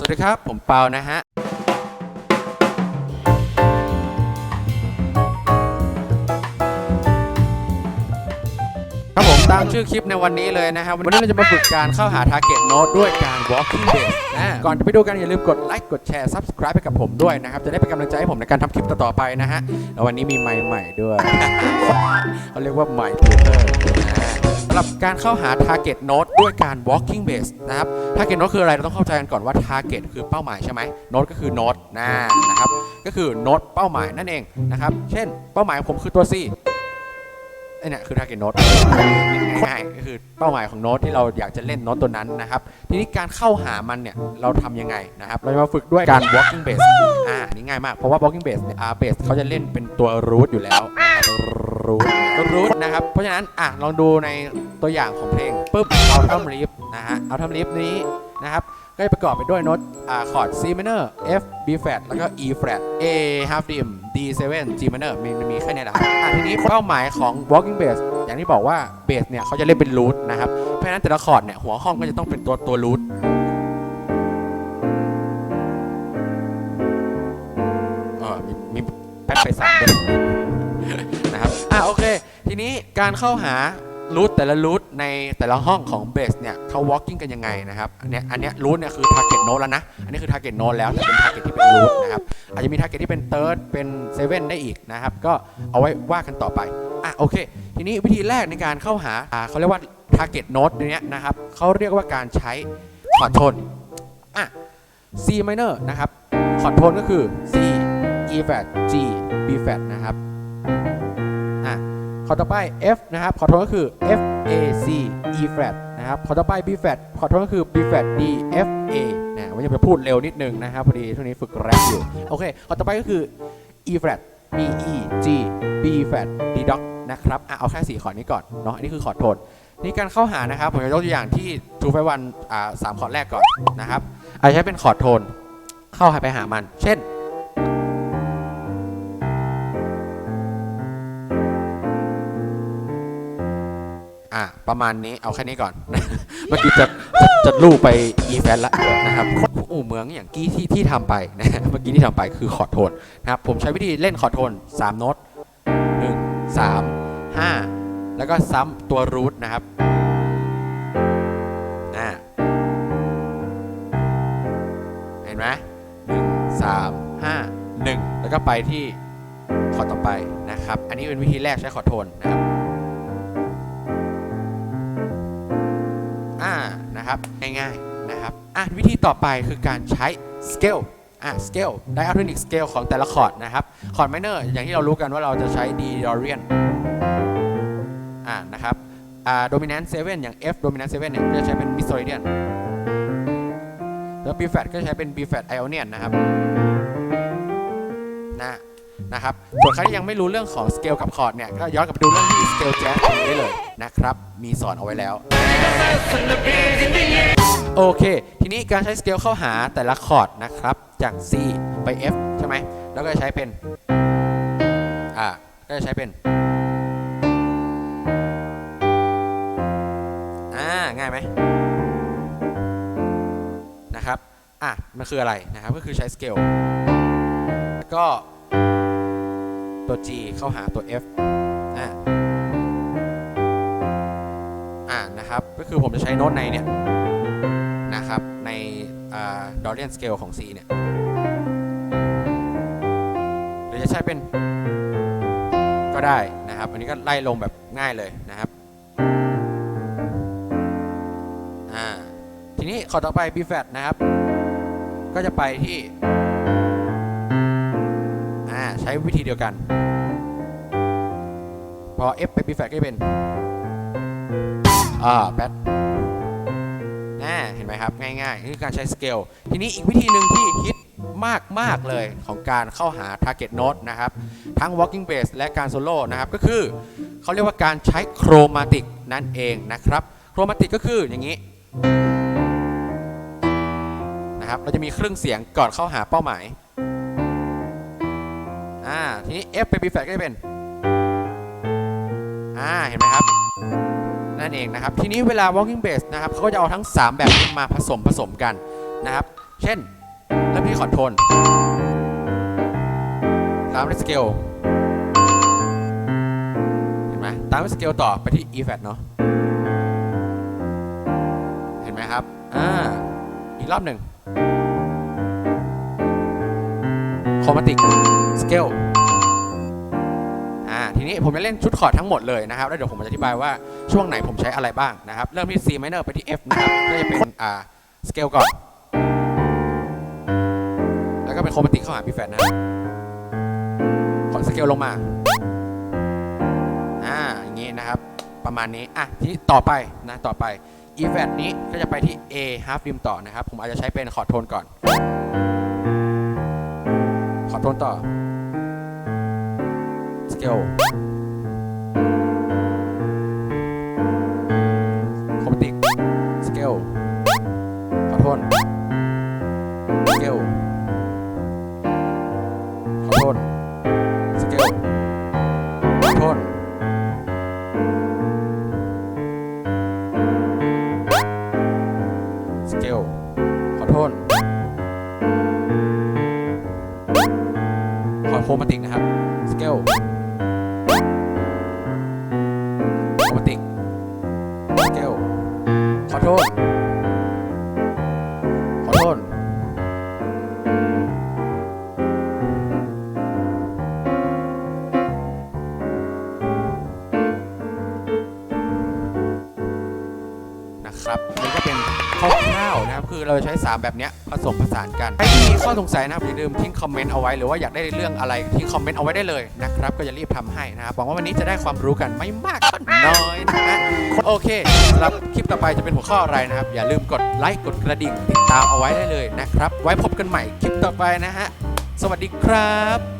สวัสดีครับ ผมเปานะฮะ ครับผมตามชื่อคลิปในวันนี้เลยนะครับ วันนี้เราจะมาฝึกการเข้าหา target node ด้วยการ walking base นะก่อนจะไปดูกันอย่าลืมกดไลค์กดแชร์ subscribe ให้กับผมด้วยนะครับ จะได้เป็นกำลังใจให้ผมในการทำคลิปต่อๆไปนะฮะแล้ววันนี้มีไม์ใหม่ด้วยเขาเรียกว่าไมค์ทูเตอร์ สำหรับการเข้าหา target node ด้วยการ walking base นะครับ target node คืออะไร เราต้องเข้าใจกันก่อนว่า target คือเป้าหมายใช่ไหม node ก็คือ node นะนะครับ ก็คือ node เป้าหมายนั่นเองนะครับ เช่น เป้าหมายของผมคือตัว C ไอ้เนี่ยคือ target node ง่ายๆก็คือเป้าหมายของโน้ตที่เราอยากจะเล่นโน้ตตัวนั้นนะครับ ทีนี้การเข้าหามันเนี่ยเราทำยังไงนะครับ เราจะมาฝึกด้วยการ walking base อ่าอันนี่ง่ายมาก เพราะว่า walking base เนี่ยอ่า base เขาจะเล่นเป็นตัว root อยู่แล้ว root root นะครับ เพราะฉะนั้นอะลองดูในตัวอย่างของเพลงปุ๊บ autumn leaf นะฮะ autumn leaf นี้นะครับก็จะประกอบไปด้วยโน้ตอ่าคอร์ด C minor F B flat แล้วก็ E flat A half dim D 7 G minor มีมีแค่นี้แหละครับอะทีนี้เป้าหมายของ walking bass อย่างที่บอกว่า bass เนี่ยเขาจะเล่นเป็น root นะครับ เพราะฉะนั้นแต่ละคอร์ดเนี่ยหัวห้องก็จะต้องเป็นตัวตัว root เออมีมีแพทไปสามด้วยนะครับอะ โอเค ทีนี้การเข้าหารูทแต่ละรูทในแต่ละห้องของเบสเนี่ยเขา walking กันยังไงนะครับอันเนี้ยอันเนี้ยรูทเนี่ยคือ target node แล้วนะ อันนี้คือ target node แล้วแต่เป็น target ที่เป็นรูทนะครับอาจจะมี target ที่เป็น third เป็น seven ได้อีกนะครับ ก็เอาไว้ว่ากันต่อไปอะโอเค ทีนี้วิธีแรกในการเข้าหาอ่าเขาเรียกว่า target node ตัวเนี้ยนะครับเขาเรียกว่าการใช้คอดโทนอะ C minor นะครับคอดโทนก็คือ C E flat G B flat นะครับ อร์ดต่อไป F นะครับคอร์ดโทนก็คือ F A C E flat นะครับคอร์ดต่อไป B flat คอร์ดโทนก็คือ B flat D F A นะวันนี้จะพูดเร็วนิดนึงนะครับพอดีช่วงนี้ฝึกแรปอยู่ โอเคคอร์ดต่อไปก็คือ E flat B E G B flat D dot นะครับอะเอาแค่สี่คอร์ดนี้ก่อนเนาะอันนี้คือคอร์ดโทนนี่การเข้าหานะครับผมจะยกตัวอย่างที่ two five one อ่าสามคอร์ดแรกก่อนนะครับอาจจะใช้เป็นคอร์ดโทน เข้าไปหามัน เช่น ประมาณนี้เอาแค่นี้ก่อน เมื่อกี้จะจะจะลู่ไป e f a t ละนะครับอู่เมืองอย่างกี้ที่ที่ทำไปนะเมื่อกี้ที่ทำไปคือคอร์ดโทนนะครับผมใช้วิธีเล่นคอร์ดโทน3โน้ต1 3 5 แล้วก็ซ้ำตัวรูทนะครับอ่าเห็นไหมหนึ่งสามห้าหนึ่งแล้วก็ไปที่คอร์ดต่อไปนะครับ อันนี้เป็นวิธีแรกใช้คอร์ดโทนนะครับ นะครับ ง่ายๆนะครับอะวิธีต่อไปคือการใช้ scale อะ scale diatonic scale ของแต่ละคอร์ดนะครับคอร์ด minor อย่างที่เรารู้กันว่าเราจะใช้ D Dorian อ่านะครับอ่า dominant 7อย่าง F dominant 7เนี่ยก็จะใช้เป็น Missoridian แล้ว B flat ก็ใช้เป็น B flat Ionian นะครับนะ นะครับ ส่วนใครที่ยังไม่รู้เรื่องของสเกลกับคอร์ดเนี่ย ก็ย้อนกลับไปดูเรื่องที่สเกลแจ๊สได้เลยนะครับ มีสอนเอาไว้แล้ว โอเค ทีนี้การใช้สเกลเข้าหาแต่ละคอร์ดนะครับ จาก C ไป F ใช่ไหม แล้วก็จะใช้เป็น อ่า ก็จะใช้เป็น อ่า ง่ายไหมนะครับ อะ มันคืออะไรนะครับ ก็คือใช้สเกล ก็ ตัว G เข้าหาตัว F อ่าอ่านะครับ ก็คือผมจะใช้โน้ตในเนี่ยนะครับในดอ่า Dorian scale ของ C เนี่ยหรือจะใช้เป็นก็ได้นะครับ อันนี้ก็ไล่ลงแบบง่ายเลยนะครับอ่าทีนี้ขอต่อไป B flat นะครับ ก็จะไปที่ ใช้วิธีเดียวกัน พอ F ไป B flat ก็เป็น อ่าแบทน่าเห็นไหมครับ ง่ายๆนี่คือการใช้สเกล ทีนี้อีกวิธีหนึ่งที่ฮิตมาก ๆ เลยของการเข้าหา target node นะครับ ทั้ง walking bass และการโซโล่นะครับ ก็คือเขาเรียกว่าการใช้โครมาติกนั่นเองนะครับ โครมาติกก็คืออย่างนี้นะครับ เราจะมีเครื่องเสียงก่อนเข้าหาเป้าหมาย ทีนี้ F ไป B flat ก็จะเป็น อ่า เห็นไหมครับ นั่นเองนะครับ ทีนี้เวลา walking bass นะครับเขาก็จะเอาทั้ง 3 แบบนี้มาผสมผสมกันนะครับ เช่น เริ่มที่คอนโทรลตามด้วยสเกล เห็นไหมตามด้วยสเกลต่อไปที่ e flat เนาะ เห็นไหมครับ อ่า อีกรอบหนึ่ง c h r o m a t i c Scale อ่าที นี้ผมจะเล่นชุดคอร์ดทั้งหมดเลยนะครับ แล้วเดี๋ยวผมจะอธิบายว่าช่วงไหนผมใช้อะไรบ้างนะครับ เริ่มที่ C minor ไปที่ F นะครับก็จะเป็นอ่า Scale ก่อน แล้วก็เป็น Chromatic เข้าหา B flat นะครับขอ Scale ลงมา อ่า อย่างงี้นะครับ ประมาณนี้ อะ ทีนี้ต่อไปนะ ต่อไป E flat นี้ก็จะไปที่ A half rim ต่อนะครับ ผมอาจจะใช้เป็นคอร์ดโทนก่อนขอร์ดโทนต่อ เกลคอมติกสเกลขอโทษ ติกสเกลขอโทษ นะครับนี่ก็เป็นคร่าวๆนะครับคือเราจะใช้ 3 แบบนี้ผสมผสานกันใครที่มีข้อสงสัยนะครับอย่าลืมทิ้งคอมเมนต์เอาไว้หรือว่าอยากได้เรื่องอะไรทิ้งคอมเมนต์เอาไว้ได้เลยนะครับก็จะรีบทำให้นะครับหวังว่าวันนี้จะได้ความรู้กันไม่มากก็น้อยนะฮะโอเคสำหรับคลิปต่อไปจะเป็นหัวข้ออะไรนะครับ อย่าลืมกดไลค์กดกระดิ่งติดตามเอาไว้ได้เลยนะครับ ไว้พบกันใหม่คลิปต่อไปนะฮะสวัสดีครับ